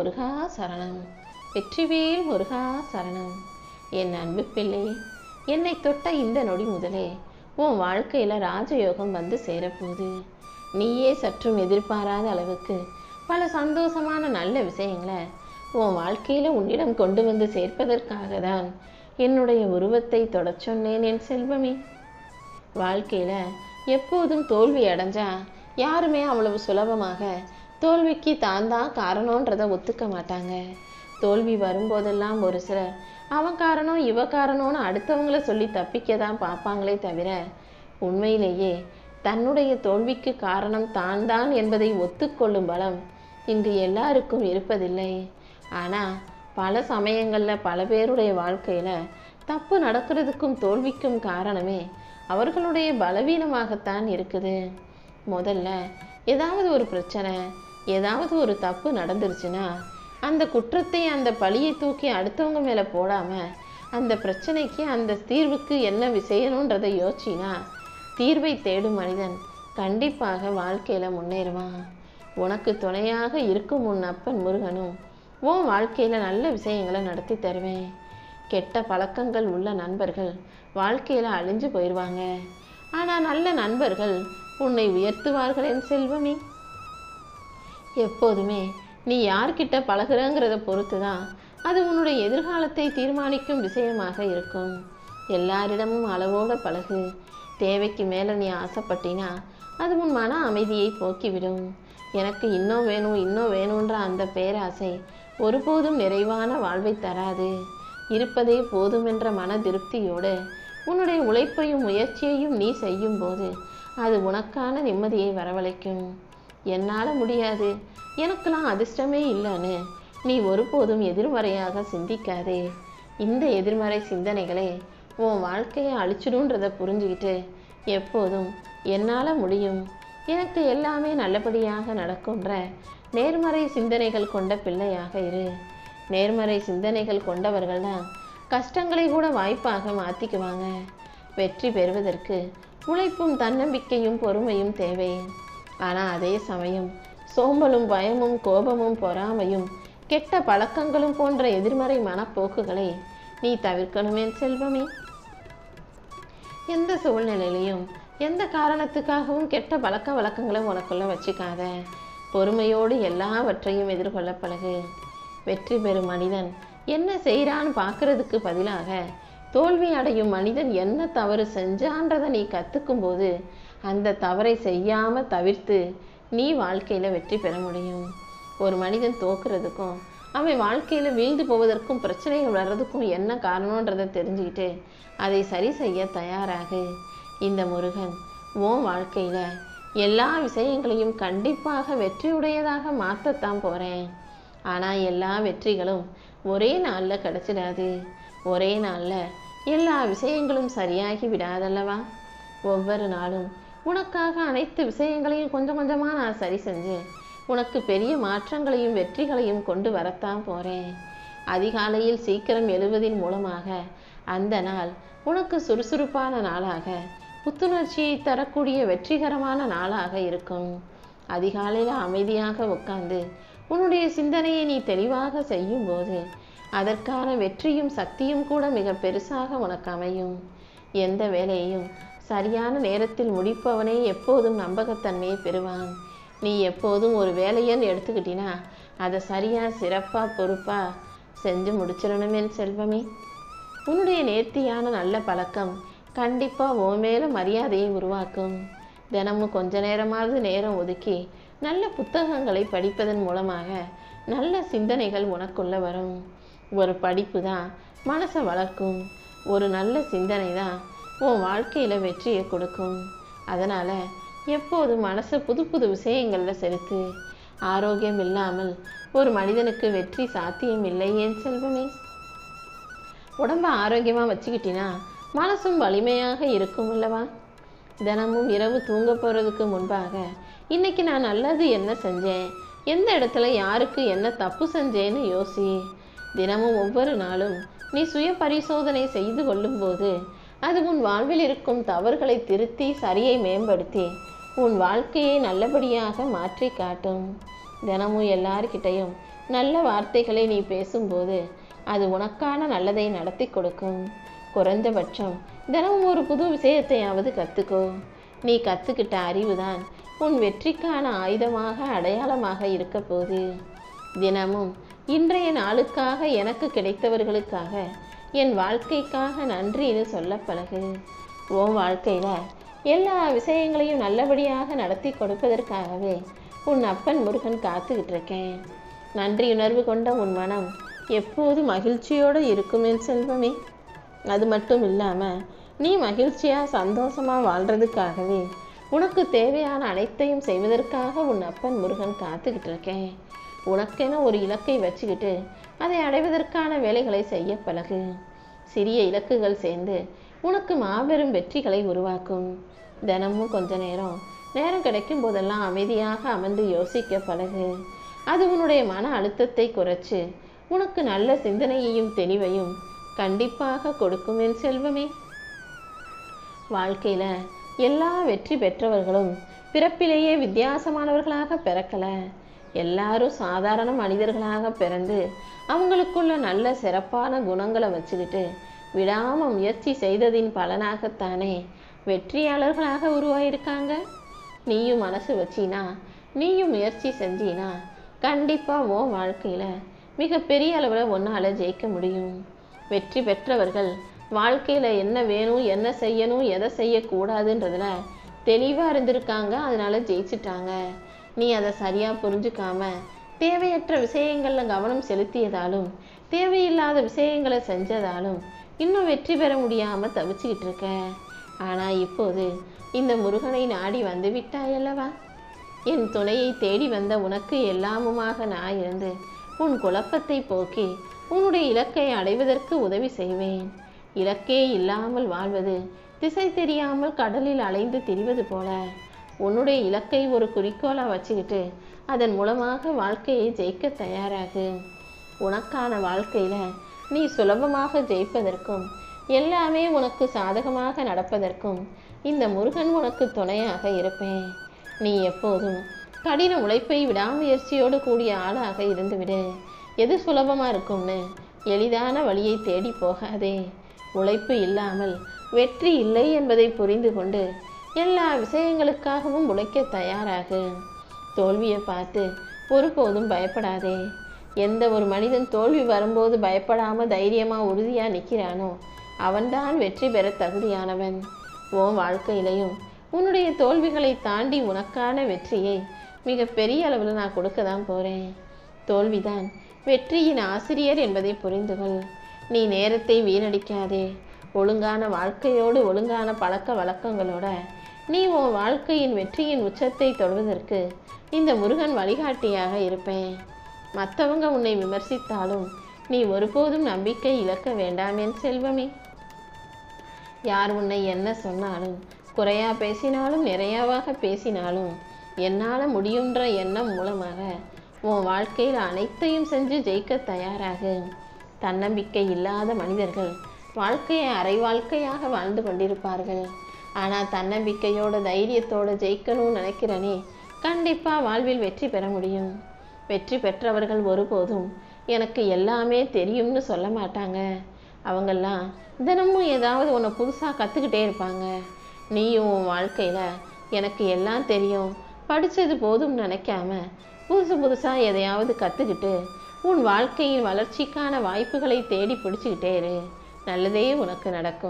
முருகா சரணம். வெற்றிவேல் முருகா சரணம். என் அன்பு பிள்ளை என்னை தொட்ட இந்த நொடி முதலே உன் வாழ்க்கையில் ராஜயோகம் வந்து சேரப்போகுது. நீயே சற்றும் எதிர்பாராத அளவுக்கு பல சந்தோஷமான நல்ல விஷயங்களை உன் வாழ்க்கையில் உன்னிடம் கொண்டு வந்து சேர்ப்பதற்காக தான் என்னுடைய உருவத்தை தொட சொன்னேன் என் செல்வமே. வாழ்க்கையில் எப்போதும் தோல்வி அடைஞ்சா யாருமே அவ்வளவு சுலபமாக தோல்விக்கு தான் தான் காரணன்றதை ஒத்துக்க மாட்டாங்க. தோல்வி வரும்போதெல்லாம் ஒரு சிலர் அவன் காரணம் இவ காரணம்னு அடுத்தவங்கள சொல்லி தப்பிக்க தான் பார்ப்பாங்களே தவிர உண்மையிலேயே தன்னுடைய தோல்விக்கு காரணம் தான் தான் என்பதை ஒத்துக்கொள்ளும் பலம் இங்கு எல்லாருக்கும் இருப்பதில்லை. ஆனால் பல சமயங்களில் பல பேருடைய வாழ்க்கையில் தப்பு நடக்கிறதுக்கும் தோல்விக்கும் காரணமே அவர்களுடைய பலவீனமாகத்தான் இருக்குது. முதல்ல ஏதாவது ஒரு பிரச்சனை ஏதாவது ஒரு தப்பு நடந்துருச்சுன்னா அந்த குற்றத்தை அந்த பழியை தூக்கி அடுத்தவங்க மேலே போடாமல் அந்த பிரச்சனைக்கு அந்த தீர்வுக்கு என்ன செய்யணுன்றதை யோசிச்சினா தீர்வை தேடும் மனிதன் கண்டிப்பாக வாழ்க்கையில் முன்னேறுவான். உனக்கு துணையாக இருக்கும் உன் அப்பன் முருகனும் உன் வாழ்க்கையில் நல்ல விஷயங்களை நடத்தி தருவேன். கெட்ட பழக்கங்கள் உள்ள நண்பர்கள் வாழ்க்கையில் அழிஞ்சு போயிடுவாங்க ஆனால் நல்ல நண்பர்கள் உன்னை உயர்த்துவார்கள் என் செல்வமே. எப்போதுமே நீ யார்கிட்ட பழகிறங்கிறத பொறுத்து தான் அது உன்னுடைய எதிர்காலத்தை தீர்மானிக்கும் விஷயமாக இருக்கும். எல்லாரிடமும் அளவோட பழகு. தேவைக்கு மேலே நீ ஆசைப்பட்டினா அது உன் மன அமைதியை போக்கிவிடும். எனக்கு இன்னும் வேணும் இன்னும் வேணுன்ற அந்த பேராசை ஒருபோதும் நிறைவான வாழ்வை தராது. இருப்பதே போதுமென்ற மன திருப்தியோடு உன்னுடைய உழைப்பையும் முயற்சியையும் நீ செய்யும்போது அது உனக்கான நிம்மதியை வரவழைக்கும். என்னால் முடியாது. எனக்கெல்லாம் அதிர்ஷ்டமே இல்லைன்னு நீ ஒருபோதும் எதிர்மறையாக சிந்திக்காதே. இந்த எதிர்மறை சிந்தனைகளே உன் வாழ்க்கையை அழிச்சிடுன்றதை புரிஞ்சுக்கிட்டு எப்போதும் என்னால் முடியும். எனக்கு எல்லாமே நல்லபடியாக நடக்கும்ன்ற நேர்மறை சிந்தனைகள் கொண்ட பிள்ளையாக இரு. நேர்மறை சிந்தனைகள் கொண்டவர்கள் தான் கஷ்டங்களை கூட வாய்ப்பாக மாற்றிக்குவாங்க வெற்றி பெறுவதற்கு உழைப்பும் தன்னம்பிக்கையும் பொறுமையும் தேவை. ஆனால் அதே சமயம் சோம்பலும் பயமும் கோபமும் பொறாமையும் கெட்ட பழக்கங்களும் போன்ற எதிர்மறை மனப்போக்குகளை நீ தவிர்க்கணுமே செல்வமே. எந்த சூழ்நிலையிலையும் எந்த காரணத்துக்காகவும் கெட்ட பழக்க வழக்கங்களை உனக்குள்ள வச்சுக்காத. பொறுமையோடு எல்லாவற்றையும் எதிர்கொள்ள பழகு. வெற்றி பெறும் மனிதன் என்ன செய்கிறான்னு பார்க்கறதுக்கு பதிலாக தோல்வி அடையும் மனிதன் என்ன தவறு செஞ்சான்றதை நீ கற்றுக்கும்போது அந்த தவறை செய்யாமல் தவிர்த்து நீ வாழ்க்கையில் வெற்றி பெற முடியும். ஒரு மனிதன் தோக்குறதுக்கும் அவன் வாழ்க்கையில் வீழ்ந்து போவதற்கும் பிரச்சனைகள் வர்றதுக்கும் என்ன காரணன்றதை தெரிஞ்சுக்கிட்டு அதை சரி செய்ய தயாராகு. இந்த முருகன் உன் வாழ்க்கையில் எல்லா விஷயங்களையும் கண்டிப்பாக வெற்றியுடையதாக மாற்றத்தான் போகிறேன் ஆனால் எல்லா வெற்றிகளும் ஒரே நாளில் கிடச்சிடாது. ஒரே நாளில் எல்லா விஷயங்களும் சரியாகி விடாதல்லவா? ஒவ்வொரு நாளும் உனக்காக அனைத்து விஷயங்களையும் கொஞ்சம் கொஞ்சமாக நான் சரி செஞ்சேன். உனக்கு பெரிய மாற்றங்களையும் வெற்றிகளையும் கொண்டு வரத்தான் போகிறேன் அதிகாலையில் சீக்கிரம் எழுவதின் மூலமாக அந்த நாள் உனக்கு சுறுசுறுப்பான நாளாக புத்துணர்ச்சியை தரக்கூடிய வெற்றிகரமான நாளாக இருக்கும். அதிகாலையில் அமைதியாக உட்கார்ந்து உன்னுடைய சிந்தனையை நீ தெளிவாக செய்யும்போது அதற்கான வெற்றியும் சக்தியும் கூட மிக பெருசாக உனக்கு அமையும். எந்த வேலையையும் சரியான நேரத்தில் முடிப்பவனே எப்போதும் நம்பகத்தன்மையை பெறுவான். நீ எப்போதும் ஒரு வேலையன்னு எடுத்துக்கிட்டினா அதை சரியாக சிறப்பாக பொறுப்பாக செஞ்சு முடிச்சிடணுமே செல்வமே. உன்னுடைய நேர்த்தியான நல்ல பழக்கம் கண்டிப்பாக உன் மேலே மரியாதையை உருவாக்கும். தினமும் கொஞ்ச நேரமாவது நேரம் ஒதுக்கி நல்ல புத்தகங்களை படிப்பதன் மூலமாக நல்ல சிந்தனைகள் உனக்குள்ள வரும். ஒரு படிப்பு தான் மனசை வளர்க்கும். ஒரு நல்ல சிந்தனை தான் உன் வாழ்க்கையில் வெற்றியை கொடுக்கும். அதனால் எப்போது மனசை புது புது விஷயங்களில் செலுத்து. ஆரோக்கியம் இல்லாமல் ஒரு மனிதனுக்கு வெற்றி சாத்தியம் இல்லை ஏன் செல்வமே? உடம்ப ஆரோக்கியமாக வச்சுக்கிட்டினா மனசும் வலிமையாக இருக்கும் அல்லவா? தினமும் இரவு தூங்க போகிறதுக்கு முன்பாக இன்னைக்கு நான் நல்லது என்ன செஞ்சேன்? எந்த இடத்துல யாருக்கு என்ன தப்பு செஞ்சேன்னு யோசி. தினமும் ஒவ்வொரு நாளும் நீ சுய பரிசோதனை செய்து கொள்ளும்போது அது உன் வாழ்வில் இருக்கும் தவறுகளை திருத்தி சரியை மேம்படுத்தி உன் வாழ்க்கையை நல்லபடியாக மாற்றி காட்டும். தினமும் எல்லார்கிட்டையும் நல்ல வார்த்தைகளை நீ பேசும்போது அது உனக்கான நல்லதை நடத்தி கொடுக்கும். குறைந்தபட்சம் தினமும் ஒரு புது விஷயத்தையாவது கற்றுக்கோ நீ கற்றுக்கிட்ட அறிவுதான் உன் வெற்றிக்கான ஆயுதமாக அடையாளமாக இருக்க போகுது. தினமும் இன்றைய நாளுக்காக எனக்கு கிடைத்தவர்களுக்காக என் வாழ்க்கைக்காக நன்றின்னு சொல்ல பழகு உன் வாழ்க்கையில் எல்லா விஷயங்களையும் நல்லபடியாக நடத்தி கொடுப்பதற்காகவே உன் அப்பன் முருகன் காத்துக்கிட்டு இருக்கேன் நன்றியுணர்வு கொண்ட உன் மனம் எப்போது மகிழ்ச்சியோடு இருக்குமே செல்வமே. அது மட்டும் இல்லாமல் நீ மகிழ்ச்சியாக சந்தோஷமாக வாழ்கிறதுக்காகவே உனக்கு தேவையான அனைத்தையும் செய்வதற்காக உன் அப்பன் முருகன் காத்துக்கிட்டு இருக்கேன் உனக்கென ஒரு இலக்கை வச்சுக்கிட்டு அதை அடைவதற்கான வேலைகளை செய்ய பழகு. சிறிய இலக்குகள் சேர்ந்து உனக்கு மாபெரும் வெற்றிகளை உருவாக்கும். தினமும் கொஞ்ச நேரம் நேரம் கிடைக்கும் போதெல்லாம் அமைதியாக அமர்ந்து யோசிக்க பழகு. அது உன்னுடைய மன அழுத்தத்தை குறைச்சு உனக்கு நல்ல சிந்தனையையும் தெளிவையும் கண்டிப்பாக கொடுக்கும் என் செல்வமே. வாழ்க்கையில எல்லா வெற்றி பெற்றவர்களும் பிறப்பிலேயே வித்தியாசமானவர்களாக பிறக்கல. எல்லாரும் சாதாரண மனிதர்களாக பிறந்து அவங்களுக்குள்ள நல்ல சிறப்பான குணங்களை வச்சுக்கிட்டு விடாமல் முயற்சி செய்ததின் பலனாகத்தானே வெற்றியாளர்களாக உருவாயிருக்காங்க. நீயும் மனசு வச்சினா நீயும் முயற்சி செஞ்சினா கண்டிப்பாக உன் வாழ்க்கையில் மிகப்பெரிய அளவில் ஒன்றால் ஜெயிக்க முடியும். வெற்றி பெற்றவர்கள் வாழ்க்கையில் என்ன வேணும் என்ன செய்யணும் எதை செய்யக்கூடாதுன்றதுல தெளிவாக இருந்திருக்காங்க. அதனால ஜெயிச்சிட்டாங்க. நீ அதை சரியா புரிஞ்சுக்காம தேவையற்ற விஷயங்கள்ல கவனம் செலுத்தியதாலும் தேவையில்லாத விஷயங்களை செஞ்சதாலும் இன்னும் வெற்றி பெற முடியாம தவிச்சுக்கிட்டு இருக்க. ஆனா இப்போது இந்த முருகனை நாடி வந்து விட்டாயல்லவா? என் துணையை தேடி வந்த உனக்கு எல்லாமுமாக நான் இருந்து உன் குழப்பத்தை போக்கி உன்னுடைய இலக்கை அடைவதற்கு உதவி செய்வேன். இலக்கே இல்லாமல் வாழ்வது திசை தெரியாமல் கடலில் அலைந்து திரிவது போல உன்னுடைய இலக்கை ஒரு குறிக்கோளாக வச்சுக்கிட்டு அதன் மூலமாக வாழ்க்கையை ஜெயிக்க தயாராகு. உனக்கான வாழ்க்கையில் நீ சுலபமாக ஜெயிப்பதற்கும் எல்லாமே உனக்கு சாதகமாக நடப்பதற்கும் இந்த முருகன் உனக்கு துணையாக இருப்பேன். நீ எப்போதும் கடின உழைப்பை விடாமுயற்சியோடு கூடிய ஆளாக இருந்துவிடு. எது சுலபமாக இருக்கும்னு எளிதான வழியை தேடி போகாதே. உழைப்பு இல்லாமல் வெற்றி இல்லை என்பதை புரிந்து கொண்டு எல்லா விஷயங்களுக்காகவும் உழைக்க தயாராகு. தோல்வியை பார்த்து ஒருபோதும் பயப்படாதே. எந்த ஒரு மனிதன் தோல்வி வரும்போது பயப்படாமல் தைரியமாக உறுதியாக நிற்கிறானோ அவன்தான் வெற்றி பெற தகுதியானவன். உன் வாழ்க்கையிலையும் உன்னுடைய தோல்விகளை தாண்டி உனக்கான வெற்றியை மிக பெரிய அளவில் நான் கொடுக்க தான் போகிறேன் தோல்விதான் வெற்றியின் ஆசிரியர் என்பதை புரிந்து கொள் நீ நேரத்தை வீணடிக்காதே. ஒழுங்கான வாழ்க்கையோடு ஒழுங்கான பழக்க வழக்கங்களோட நீ உன் வாழ்க்கையின் வெற்றியின் உச்சத்தை தொடுவதற்கு இந்த முருகன் வழிகாட்டியாக இருப்பேன். மற்றவங்க உன்னை விமர்சித்தாலும் நீ ஒருபோதும் நம்பிக்கை இழக்க வேண்டாமேன் செல்வமே. யார் உன்னை என்ன சொன்னாலும் குறையா பேசினாலும் நிறையாவாக பேசினாலும் என்னால் முடியுன்ற எண்ணம் மூலமாக உன் வாழ்க்கையில் அனைத்தையும் செஞ்சு ஜெயிக்க தயாராக. தன்னம்பிக்கை இல்லாத மனிதர்கள் வாழ்க்கையை அரை வாழ்க்கையாக வாழ்ந்து கொண்டிருப்பார்கள். ஆனால் தன்னம்பிக்கையோட தைரியத்தோட ஜெயிக்கணும்னு நினைக்கிறனே. கண்டிப்பா வாழ்வில் வெற்றி பெற முடியும். வெற்றி பெற்றவர்கள் ஒருபோதும் எனக்கு எல்லாமே தெரியும்னு சொல்ல மாட்டாங்க. அவங்கெல்லாம் தினமும் ஏதாவது ஒன்று புதுசாக கற்றுக்கிட்டே இருப்பாங்க. நீயும் உன் வாழ்க்கையில் எனக்கு எல்லாம் தெரியும். படித்தது போதும் நினைக்காம புதுசு புதுசாக எதையாவது கற்றுக்கிட்டு உன் வாழ்க்கையின் வளர்ச்சிக்கான வாய்ப்புகளை தேடி பிடிச்சிக்கிட்டே இரு. நல்லதே உனக்கு நடக்கும்.